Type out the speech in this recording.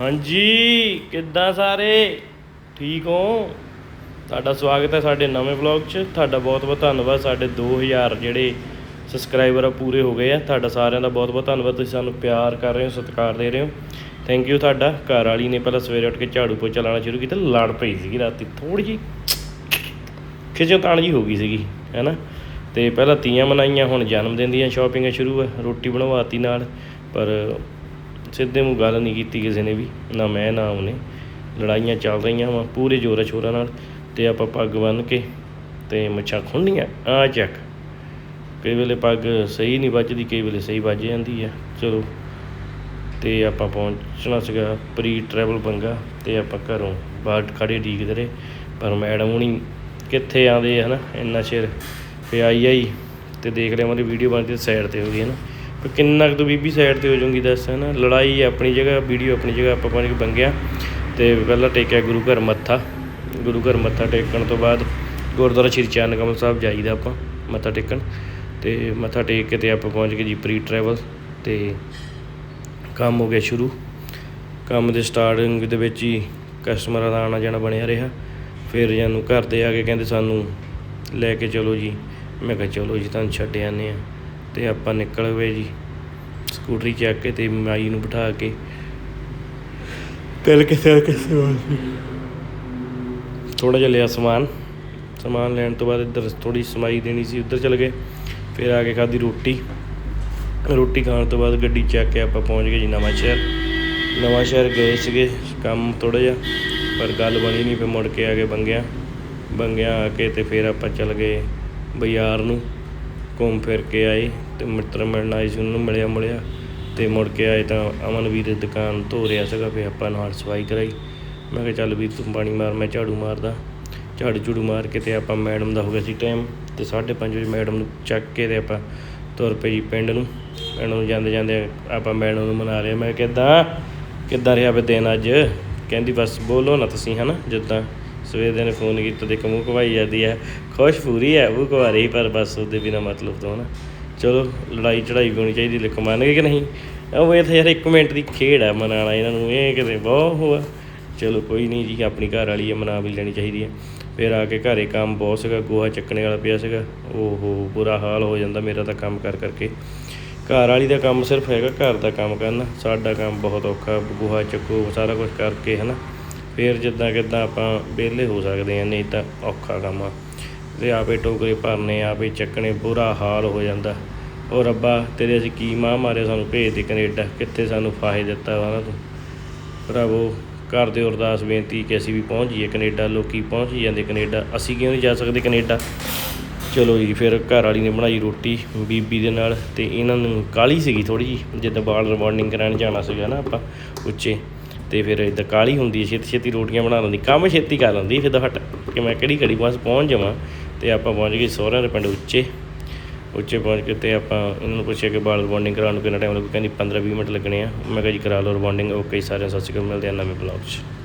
ਹਾਂਜੀ, ਕਿੱਦਾਂ ਸਾਰੇ? ਠੀਕ ਹੋ? ਤੁਹਾਡਾ ਸਵਾਗਤ ਹੈ ਸਾਡੇ ਨਵੇਂ ਵਲੌਗ 'ਚ। ਤੁਹਾਡਾ ਬਹੁਤ ਬਹੁਤ ਧੰਨਵਾਦ। ਸਾਡੇ 2000 ਜਿਹੜੇ ਸਬਸਕ੍ਰਾਈਬਰ ਆ, ਪੂਰੇ ਹੋ ਗਏ ਆ। ਤੁਹਾਡਾ ਸਾਰਿਆਂ ਦਾ ਬਹੁਤ ਬਹੁਤ ਧੰਨਵਾਦ। ਤੁਸੀਂ ਸਾਨੂੰ ਪਿਆਰ ਕਰ ਰਹੇ ਹੋ, ਸਤਿਕਾਰ ਦੇ ਰਹੇ ਹੋ। ਥੈਂਕ ਯੂ ਤੁਹਾਡਾ। ਘਰ ਵਾਲੀ ਨੇ ਪਹਿਲਾਂ ਸਵੇਰੇ ਉੱਠ ਕੇ ਝਾੜੂ ਪੋਚਾ ਲਾਉਣਾ ਸ਼ੁਰੂ ਕੀਤਾ। ਲੜ ਪਈ ਸੀਗੀ ਰਾਤੀ। ਥੋੜੀ ਜੀ ਖਿਚੋ ਤਾਣ ਜੀ ਹੋ ਗਈ ਸੀਗੀ ਹੈਨਾ ਤੇ ਪਹਿਲਾਂ ਤੀਆਂ ਮਨਾਈਆਂ, ਹੁਣ ਜਨਮ ਦਿਨ ਦੀਆਂ ਸ਼ਾਪਿੰਗਾਂ ਸ਼ੁਰੂ ਆ। ਰੋਟੀ ਬਣਵਾਤੀ ਨਾਲ। ਪਰ ਸਿੱਧੇ ਮੂੰਹ ਗੱਲ ਨਹੀਂ ਕੀਤੀ ਕਿਸੇ ਨੇ ਵੀ, ਨਾ ਮੈਂ, ਨਾ ਉਹਨੇ। ਲੜਾਈਆਂ ਚੱਲ ਰਹੀਆਂ ਵਾ, ਪੂਰੇ ਜ਼ੋਰਾਂ ਸ਼ੋਰਾਂ ਨਾਲ। ਤੇ ਆਪਾਂ ਪੱਗ ਬੰਨ੍ਹ ਕੇ ਤੇ ਮੁੱਛਾਂ ਖੁੰਡੀਆਂ ਆ ਚੱਕ ਕਈ ਵੇਲੇ ਪੱਗ ਸਹੀ ਨਹੀਂ ਵੱਜਦੀ, ਕਈ ਵੇਲੇ ਸਹੀ ਵੱਜ ਜਾਂਦੀ ਆ। ਚਲੋ, ਤੇ ਆਪਾਂ ਪਹੁੰਚਣਾ ਸੀਗਾ ਪ੍ਰੀ ਟਰੈਵਲ ਬੰਗਾ ਤੇ ਆਪਾਂ ਘਰੋਂ ਬਾਹਰ ਖੜੇ ਡੀਕਦੇ ਰਹੇ। ਪਰ ਮੈਡਮ ਹੁਣੀ ਕਿੱਥੇ ਆਉਂਦੇ ਆ, ਹਨਾ? ਇੰਨਾ ਚਿਰ। ਫੇ ਆਈ ਆਈ, ਤੇ ਦੇਖ ਲਿਆ ਮੇਰੀ ਵੀਡੀਓ ਬਣਦੀ ਸਾਈਡ ਤੇ ਹੋ ਗਈ, ਹਨਾ? ਪਰ ਕਿੰਨਾ ਕੁ ਤੂੰ ਬੀਬੀ ਸਾਈਡ ਤੇ ਹੋ ਜਾਊਂਗੀ ਦੱਸ ਹੈ ਨਾ ਲੜਾਈ ਆਪਣੀ ਜਗ੍ਹਾ, ਵੀਡੀਓ ਆਪਣੀ ਜਗ੍ਹਾ ਆਪਾਂ ਪਹੁੰਚ ਕੇ ਬੰਗਿਆ। ਤੇ ਪਹਿਲਾਂ ਟੇਕਿਆ ਗੁਰੂ ਘਰ ਮੱਥਾ। ਗੁਰੂ ਘਰ ਮੱਥਾ ਟੇਕਣ ਤੋਂ ਬਾਅਦ ਗੁਰਦੁਆਰਾ ਸ਼੍ਰੀ ਚਰਨ ਕਮਲ ਸਾਹਿਬ ਜਾਈਦਾ ਆਪਾਂ, ਮੱਥਾ ਟੇਕਣ। ਤੇ ਮੱਥਾ ਟੇਕ ਕੇ ਤੇ ਆਪਾਂ ਪਹੁੰਚ ਗਏ ਜੀ ਪ੍ਰੀ ਟਰੈਵਲ ਤੇ ਕੰਮ ਹੋ ਗਿਆ ਸ਼ੁਰੂ। ਕੰਮ ਦੇ ਸਟਾਰਟਿੰਗ ਦੇ ਵਿੱਚ ਹੀ ਕਸਟਮਰਾਂ ਦਾ ਆਣਾ ਜਾਣਾ ਬਣਿਆ ਰਿਹਾ। ਫਿਰ ਜਾਨੂੰ ਘਰ ਦੇ ਆ ਕੇ ਕਹਿੰਦੇ ਸਾਨੂੰ ਲੈ ਕੇ ਚਲੋ ਜੀ। ਮੈਂ ਕਿਹਾ ਚਲੋ ਜੀ, ਤੁਹਾਨੂੰ ਛੱਡ ਆਨੇ ਆ ਤੇ ਆਪਾਂ ਨਿਕਲ ਗਏ ਜੀ। ਸਕੂਟਰੀ ਚੱਕ ਕੇ ਤੇ ਮਾਈ ਨੂੰ ਬਿਠਾ ਕੇ। ਤਿਲ ਕੇ ਤਿਲ ਕੇ ਥੋੜਾ ਜਿਹਾ ਲਿਆ ਸਮਾਨ। ਸਮਾਨ ਲੈਣ ਤੋਂ ਬਾਅਦ ਇੱਧਰ ਥੋੜੀ ਸਮਾਈ ਦੇਣੀ ਸੀ। ਉੱਧਰ ਚਲ ਗਏ। ਫਿਰ ਆ ਕੇ ਖਾਧੀ ਰੋਟੀ। ਰੋਟੀ ਖਾਣ ਤੋਂ ਬਾਅਦ ਗੱਡੀ ਚੱਕ ਕੇ ਆਪਾਂ ਪਹੁੰਚ ਗਏ ਜੀ ਨਵਾਂ ਸ਼ਹਿਰ। ਨਵਾਂ ਸ਼ਹਿਰ ਗਏ ਸੀਗੇ। ਕੰਮ ਥੋੜਾ ਜਿਹਾ ਪਰ ਗੱਲ ਬਣੀ ਨਹੀਂ ਫਿਰ ਮੁੜ ਕੇ ਆ ਗਏ ਬੰਗਿਆ। ਬੰਗਿਆ ਆ ਕੇ ਤੇ ਫਿਰ ਆਪਾਂ ਚੱਲ ਗਏ ਬਾਜ਼ਾਰ ਨੂੰ। ਘੁੰਮ ਫਿਰ ਕੇ ਆਏ ਅਤੇ ਮਿੱਤਰ ਮਿਲਣ ਆਏ ਸੀ, ਉਹਨੂੰ ਮਿਲਿਆ ਮੁਲਿਆ ਅਤੇ ਮੁੜ ਕੇ ਆਏ ਤਾਂ ਅਮਨਵੀਰ ਦੀ ਦੁਕਾਨ ਧੋ ਰਿਹਾ ਸੀਗਾ, ਫਿਰ ਆਪਾਂ ਨਾਲ ਸਫ਼ਾਈ ਕਰਾਈ। ਮੈਂ ਕਿਹਾ ਚੱਲ ਵੀਰ ਤੂੰ ਪਾਣੀ ਮਾਰ, ਮੈਂ ਝਾੜੂ ਮਾਰਦਾ। ਝਾੜੂ ਝੂੜੂ ਮਾਰ ਕੇ ਤੇ ਆਪਾਂ ਮੈਡਮ ਦਾ ਹੋ ਗਿਆ ਸੀ ਟਾਈਮ ਤੇ 5:30 ਵਜੇ ਮੈਡਮ ਨੂੰ ਚੱਕ ਕੇ ਤੇ ਆਪਾਂ ਤੁਰ ਪਏ ਜੀ ਪਿੰਡ ਨੂੰ। ਪਿੰਡ ਨੂੰ ਜਾਂਦੇ ਜਾਂਦੇ ਆਪਾਂ ਮੈਡਮ ਨੂੰ ਮਨਾ ਲਿਆ, ਮੈਂ ਕਿਦਾਂ? ਕਿੱਦਾਂ ਰਿਹਾ ਵੇ ਦਿਨ ਅੱਜ? ਕਹਿੰਦੀ ਬਸ ਬੋਲੋ ਨਾ ਤੁਸੀਂ ਹਨਾ, ਜਿੱਦਾਂ। ਸਵੇਰ ਦੇ ਨੇ ਫੋਨ ਕੀਤਾ, ਦੇਖ ਮੂੰਹ ਘਵਾਈ ਜਾਂਦੀ ਹੈ। ਖੁਸ਼ ਪੂਰੀ ਹੈ ਉਹ ਘਵਾ ਰਹੀ ਪਰ ਬਸ ਉਹਦੇ ਬਿਨਾ ਮਤਲਬ ਤੋਂ ਨਾ ਚਲੋ, ਲੜਾਈ ਚੜਾਈ ਵੀ ਹੋਣੀ ਚਾਹੀਦੀ ਲਿਖ ਮੰਨਗੇ ਕਿ ਨਹੀਂ? ਉਹ ਇਹ ਤਾਂ ਯਾਰ ਇੱਕ ਮਿੰਟ ਦੀ ਖੇਡ ਹੈ ਮਨਾਣਾ ਇਹਨਾਂ ਨੂੰ ਇਹ ਕਿਤੇ ਬਹੁਤ ਹੋਆ ਚਲੋ ਕੋਈ ਨਹੀਂ ਜੀ, ਆਪਣੀ ਘਰ ਵਾਲੀ ਹੈ ਮਨਾ ਵੀ ਲੈਣੀ ਚਾਹੀਦੀ ਹੈ। ਫਿਰ ਆ ਕੇ ਘਰੇ ਕੰਮ ਬਹੁਤ ਸੀਗਾ, ਗੋਹਾ ਚੱਕਣੇ ਵਾਲਾ ਪਿਆ ਸੀਗਾ। ਓਹੋ, ਬੁਰਾ ਹਾਲ ਹੋ ਜਾਂਦਾ ਮੇਰਾ ਤਾਂ ਕੰਮ ਕਰ ਕਰਕੇ। ਘਰ ਵਾਲੀ ਦਾ ਕੰਮ ਸਿਰਫ ਹੈਗਾ, ਘਰ ਦਾ ਕੰਮ ਕਰਨਾ। ਸਾਡਾ ਕੰਮ ਬਹੁਤ ਔਖਾ, ਗੋਹਾ ਚੱਕੋ, ਸਾਰਾ ਕੁਝ ਕਰਕੇ ਹਨਾ। ਫਿਰ ਜਿੱਦਾਂ ਕਿੱਦਾਂ ਆਪਾਂ ਵਿਹਲੇ ਹੋ ਸਕਦੇ ਹਾਂ, ਨਹੀਂ ਤਾਂ ਔਖਾ ਕੰਮ ਆ। ਤੇ ਆਪੇ ਟੋਕਰੇ ਭਰਨੇ, ਆਪੇ ਚੱਕਣੇ, ਬੁਰਾ ਹਾਲ ਹੋ ਜਾਂਦਾ। ਉਹ ਰੱਬਾ, ਤੇਰੇ ਅਸੀਂ ਕੀ ਮਾਂ ਮਾਰੇ ਸਾਨੂੰ ਭੇਜ ਦੇ ਕੈਨੇਡਾ, ਕਿੱਥੇ ਸਾਨੂੰ ਫਾਹੇ ਦਿੱਤਾ ਵਾ ਨਾ ਤੂੰ? ਘਰ ਦੇ ਅਰਦਾਸ ਬੇਨਤੀ ਕਿ ਅਸੀਂ ਵੀ ਪਹੁੰਚ ਜਾਈਏ ਕੈਨੇਡਾ, ਲੋਕੀ ਪਹੁੰਚ ਹੀ ਜਾਂਦੇ ਕੈਨੇਡਾ। ਅਸੀਂ ਕਿਉਂ ਨਹੀਂ ਜਾ ਸਕਦੇ ਕੈਨੇਡਾ? ਚਲੋ ਜੀ, ਫਿਰ ਘਰ ਵਾਲੀ ਨੇ ਬਣਾਈ ਰੋਟੀ ਬੀਬੀ ਦੇ ਨਾਲ ਤੇ ਇਹਨਾਂ ਨੂੰ ਕਾਲੀ ਸੀਗੀ ਥੋੜੀ ਜੀ ਜਿੱਦਾਂ ਬਾਲ ਰਿਬੌਂਡਿੰਗ ਕਰਾਉਣ ਜਾਣਾ ਸੀਗਾ ਨਾ ਆਪਾਂ ਉੱਚੇ। ਤੇ ਫਿਰ ਇਦਾਂ ਕਾਲੀ ਹੁੰਦੀ ਛੇਤੀ ਛੇਤੀ ਰੋਟੀਆਂ ਬਣਾ ਲੈਂਦੀ, ਕੰਮ ਛੇਤੀ ਕਰ ਲੈਂਦੀ ਫਿਰ ਤਾਂ ਹਟ ਕਿ ਮੈਂ ਕਿਹੜੀ ਘੜੀ ਬਸ ਪਹੁੰਚ ਜਾਵਾਂ ਤੇ ਆਪਾਂ ਪਹੁੰਚ ਗਏ ਸਹੁਰਿਆਂ ਦੇ ਪਿੰਡ ਉੱਚੇ। ਉੱਚੇ ਪਹੁੰਚ ਕੇ ਤੇ ਆਪਾਂ ਇਹਨਾਂ ਨੂੰ ਪੁੱਛਿਆ ਕਿ ਬਾਲ ਰਿਬੌਂਡਿੰਗ ਕਰਾਉਣ ਨੂੰ ਕਿੰਨਾ ਟਾਈਮ ਲੱਗੂ, ਕਹਿੰਦੀ 15 20 ਮਿੰਟ ਲੱਗਣੇ ਆ। ਮੈਂ ਕਿਹਾ ਜੀ ਕਰਾ ਲਓ ਰਿਬੌਂਡਿੰਗ ਓਕੇ ਸਾਰਿਆਂ ਨੂੰ, ਸਤਿ ਸ਼੍ਰੀ ਅਕਾਲ, ਮਿਲਦੇ ਆ ਨਵੇਂ ਬਲੌਗ 'ਚ।